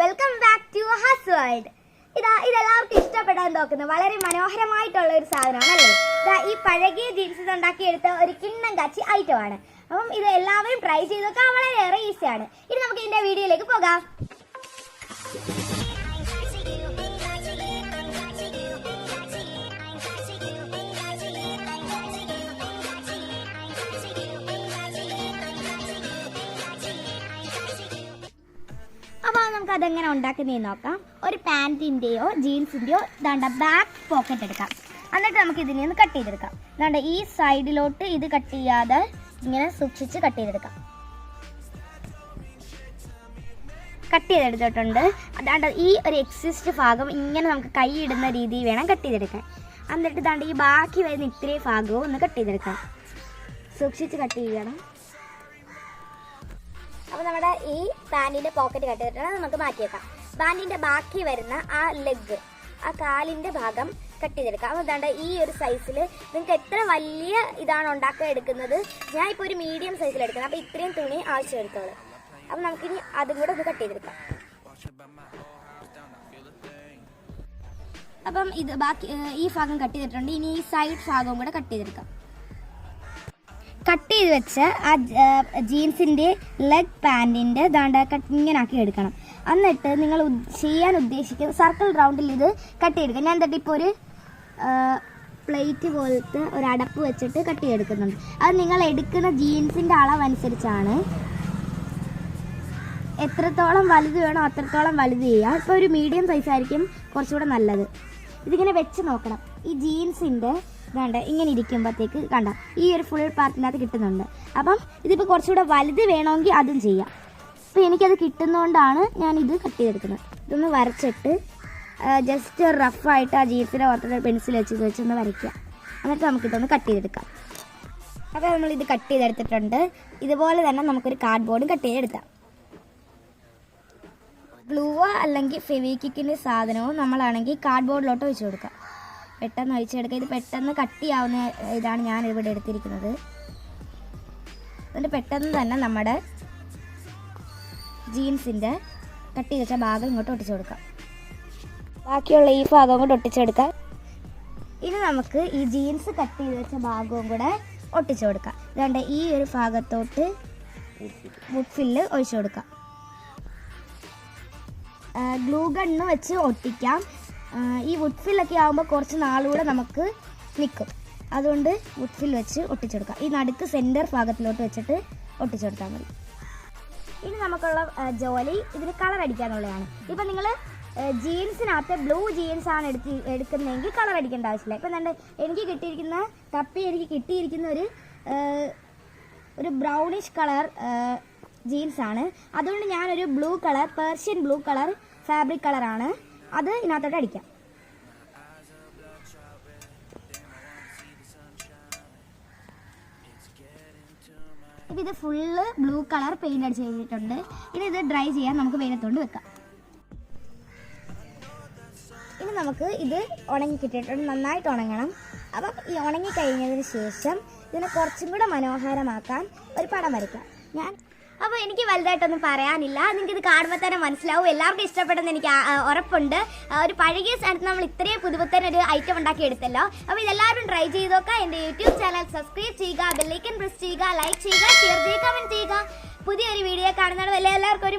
Welcome back to has world ഇതാ ഇതെല്ലാവർക്കും ഇഷ്ടപ്പെടാൻ നോക്കുന്നത് വളരെ മനോഹരമായിട്ടുള്ള ഒരു സാധനമാണ് അല്ലേ? ഇതാ ഈ പഴകിയ ജീൻസ് ഉണ്ടാക്കിയെടുത്ത ഒരു കിണ്ണം കാച്ചി ഐറ്റം ആണ്. അപ്പം ഇത് എല്ലാവരും ട്രൈ ചെയ്ത് നോക്കാൻ വളരെയേറെ ഈസിയാണ് ഇനി നമുക്ക് ഇതിന്റെ വീഡിയോയിലേക്ക് പോകാം. നമുക്ക് അതെങ്ങനെ ഉണ്ടാക്കുന്നതെന്ന് നോക്കാം. ഒരു പാന്റിന്റെയോ ജീൻസിന്റെയോ ദാണ്ട ബാക്ക് പോക്കറ്റ് എടുക്കാം. എന്നിട്ട് നമുക്ക് ഇതിൽ നിന്ന് കട്ട് ചെയ്തെടുക്കാം. ദാണ്ട ഈ സൈഡിലോട്ട് ഇത് കട്ട് ചെയ്യാതെ ഇങ്ങനെ സൂക്ഷിച്ച് കട്ട് ചെയ്തെടുക്കാം. കട്ട് ചെയ്തെടുത്തിട്ടുണ്ട്. അതാണ്ട് ഈ ഒരു എക്സിസ്റ്റ് ഭാഗം ഇങ്ങനെ നമുക്ക് കൈ ഇടുന്ന രീതിയിൽ വേണം കട്ട് ചെയ്തെടുക്കാൻ. എന്നിട്ട് ദാണ്ട് ഈ ബാക്കി വരുന്ന ഇത്രയും ഭാഗവും ഒന്ന് കട്ട് ചെയ്തെടുക്കാം. സൂക്ഷിച്ച് കട്ട് ചെയ്യണം. അപ്പോൾ നമ്മുടെ ഈ പാന്റിന്റെ പോക്കറ്റ് കട്ട് ചെയ്തിട്ടാണ് നമുക്ക് മാറ്റിയേക്കാം. പാന്റിന്റെ ബാക്കി വരുന്ന ആ ലെഗ് ആ കാലിന്റെ ഭാഗം കട്ട് ചെയ്തെടുക്കാം. അപ്പോൾ അതാണ്ട് ഈ ഒരു സൈസിൽ നിങ്ങൾക്ക് എത്ര വലിയ ഇതാണ് ഉണ്ടാക്കാൻ എടുക്കുന്നത്? ഞാൻ ഇപ്പോൾ ഒരു മീഡിയം സൈസിൽ എടുക്കുന്നത് അപ്പോൾ ഇത്രയും തുണി ആവശ്യം എടുത്തോളൂ. അപ്പോൾ നമുക്കിനി അതും കൂടെ ഒന്ന് കട്ട് ചെയ്തെടുക്കാം. അപ്പം ഇത് ബാക്കി ഈ ഭാഗം കട്ട് ചെയ്തിട്ടുണ്ട്. ഇനി ഈ സൈഡ് ഭാഗവും കൂടെ കട്ട് ചെയ്തെടുക്കാം. കട്ട് ചെയ്ത് വെച്ച് ആ ജീൻസിന്റെ ലെഗ് പാന്റിന്റെ ദാണ്ട കട്ട് ഇങ്ങനെ ആക്കി എടുക്കണം. എന്നിട്ട് നിങ്ങൾ ചെയ്യാൻ ഉദ്ദേശിക്കുന്ന സർക്കിൾ റൗണ്ടിൽ ഇത് കട്ട് ചെയ്തെടുക്കുക. ഞാൻ എന്നിട്ട് ഇപ്പോൾ ഒരു പ്ലേറ്റ് പോലത്തെ ഒരു അടപ്പ് വെച്ചിട്ട് കട്ട് ചെയ്തെടുക്കുന്നുണ്ട്. അത് നിങ്ങൾ എടുക്കുന്ന ജീൻസിന്റെ അളവനുസരിച്ചാണ്. എത്രത്തോളം വലുത് വേണോ അത്രത്തോളം വലുത് ചെയ്യുക. ഇപ്പോൾ ഒരു മീഡിയം സൈസ് ആയിരിക്കും കുറച്ചുകൂടെ നല്ലത്. ഇതിങ്ങനെ വെച്ച് നോക്കണം. ഈ ജീൻസിന്റെ വേണ്ട ഇങ്ങനെ ഇരിക്കുമ്പോഴത്തേക്ക് കണ്ട ഈ ഒരു ഫുൾ പാർട്ടിനകത്ത് കിട്ടുന്നുണ്ട്. അപ്പം ഇതിപ്പോൾ കുറച്ചുകൂടെ വലുത് വേണമെങ്കിൽ അതും ചെയ്യാം. അപ്പോൾ എനിക്കത് കിട്ടുന്നതുകൊണ്ടാണ് ഞാനിത് കട്ട് ചെയ്തെടുക്കുന്നത്. ഇതൊന്ന് വരച്ചിട്ട് ജസ്റ്റ് റഫായിട്ട് ആ ജീൻസിന്റെ ഓർത്തിട്ട് പെൻസിൽ വെച്ച് വെച്ചൊന്ന് വരയ്ക്കുക. എന്നിട്ട് നമുക്കിതൊന്ന് കട്ട് ചെയ്തെടുക്കാം. അപ്പോൾ നമ്മൾ ഇത് കട്ട് ചെയ്തെടുത്തിട്ടുണ്ട്. ഇതുപോലെ തന്നെ നമുക്കൊരു കാർഡ് ബോർഡും കട്ട് ചെയ്തെടുക്കാം. ഗ്ലൂവോ അല്ലെങ്കിൽ ഫെവിക്കിക്കിന്റെ സാധനവും നമ്മളാണെങ്കിൽ കാർഡ് ബോർഡിലോട്ട് വെച്ച് കൊടുക്കുക പെട്ടെന്ന് ഒഴിച്ചെടുക്കുക ഇത് പെട്ടെന്ന് കട്ടിയാവുന്ന ഇതാണ് ഞാൻ ഇവിടെ എടുത്തിരിക്കുന്നത്. എന്നിട്ട് പെട്ടെന്ന് തന്നെ നമ്മുടെ ജീൻസിന്റെ കട്ടി വെച്ച ഭാഗം ഇങ്ങോട്ട് ഒട്ടിച്ചു കൊടുക്കാം. ബാക്കിയുള്ള ഈ ഭാഗം കൂടെ ഒട്ടിച്ചെടുക്കാം ഇനി നമുക്ക് ഈ ജീൻസ് കട്ട് ചെയ്ത് വെച്ച ഭാഗവും കൂടെ ഒട്ടിച്ചു കൊടുക്കാം. ഇതാണ്ട് ഈ ഒരു ഭാഗത്തോട്ട് ഫില്ല് ഒഴിച്ചു കൊടുക്കാം. ഗ്ലൂ ഗണ്ണ് വെച്ച് ഒട്ടിക്കാം. ഈ വുഡ് ഫില്ലൊക്കെ ആകുമ്പോൾ കുറച്ച് നാളുകൂടെ നമുക്ക് നിൽക്കും അതുകൊണ്ട് വുഡ് ഫിൽ വെച്ച് ഒട്ടിച്ചെടുക്കാം. ഈ നടുക്ക് സെന്റർ ഭാഗത്തിലോട്ട് വെച്ചിട്ട് ഒട്ടിച്ചെടുത്താൽ മതി. ഇനി നമുക്കുള്ള ജോലി ഇതിന് കളർ അടിക്കാന്നുള്ളതാണ് ഇപ്പം നിങ്ങൾ ജീൻസിനകത്ത് ബ്ലൂ ജീൻസ് ആണ് എടുത്ത് എടുക്കുന്നതെങ്കിൽ കളർ അടിക്കേണ്ട ആവശ്യമില്ല. ഇപ്പം എന്താ എനിക്ക് കിട്ടിയിരിക്കുന്ന തപ്പി എനിക്ക് കിട്ടിയിരിക്കുന്ന ഒരു ഒരു ബ്രൗണിഷ് കളർ ജീൻസ് ആണ്. അതുകൊണ്ട് ഞാനൊരു blue colour Persian blue colour fabric കളറാണ് അത് ഇതിനകത്തോട്ട് അടിക്കാം. ഇപ്പം ഇത് ഫുള്ള് ബ്ലൂ കളർ പെയിന്റ് അടിച്ച് കഴിഞ്ഞിട്ടുണ്ട്. ഇനി ഇത് ഡ്രൈ ചെയ്യാൻ നമുക്ക് വെയിലത്തോണ്ട് വെക്കാം. ഇനി നമുക്ക് ഇത് ഉണങ്ങി കിട്ടിയിട്ടുണ്ട്. നന്നായിട്ട് ഉണങ്ങണം. അപ്പം ഈ ഉണങ്ങി കഴിഞ്ഞതിന് ശേഷം ഇതിനെ കുറച്ചും കൂടെ മനോഹരമാക്കാൻ ഒരു പടം വരയ്ക്കാം. ഞാൻ അപ്പോൾ എനിക്ക് വലുതായിട്ടൊന്നും പറയാനില്ല. നിങ്ങൾക്ക് ഇത് കാണുമ്പോൾ തന്നെ മനസ്സിലാവും. എല്ലാവർക്കും ഇഷ്ടപ്പെടുന്ന എനിക്ക് ഉറപ്പുണ്ട്. ഒരു പഴകിയ സ്ഥാനത്ത് നമ്മൾ ഇത്രയും പുതുപുത്തൻ ഒരു ഐറ്റം ഉണ്ടാക്കി എടുത്തല്ലോ അപ്പോൾ ഇതെല്ലാവരും ട്രൈ ചെയ്ത് നോക്കുക. എന്റെ യൂട്യൂബ് ചാനൽ സബ്സ്ക്രൈബ് ചെയ്യുക ബെല്ലൈക്കൻ പ്രസ് ചെയ്യുക ലൈക്ക് ചെയ്യുക ഷെയർ ചെയ്യുക കമന്റ് ചെയ്യുക. പുതിയൊരു വീഡിയോ കാണുന്നവരെ എല്ലാവർക്കും ഒരു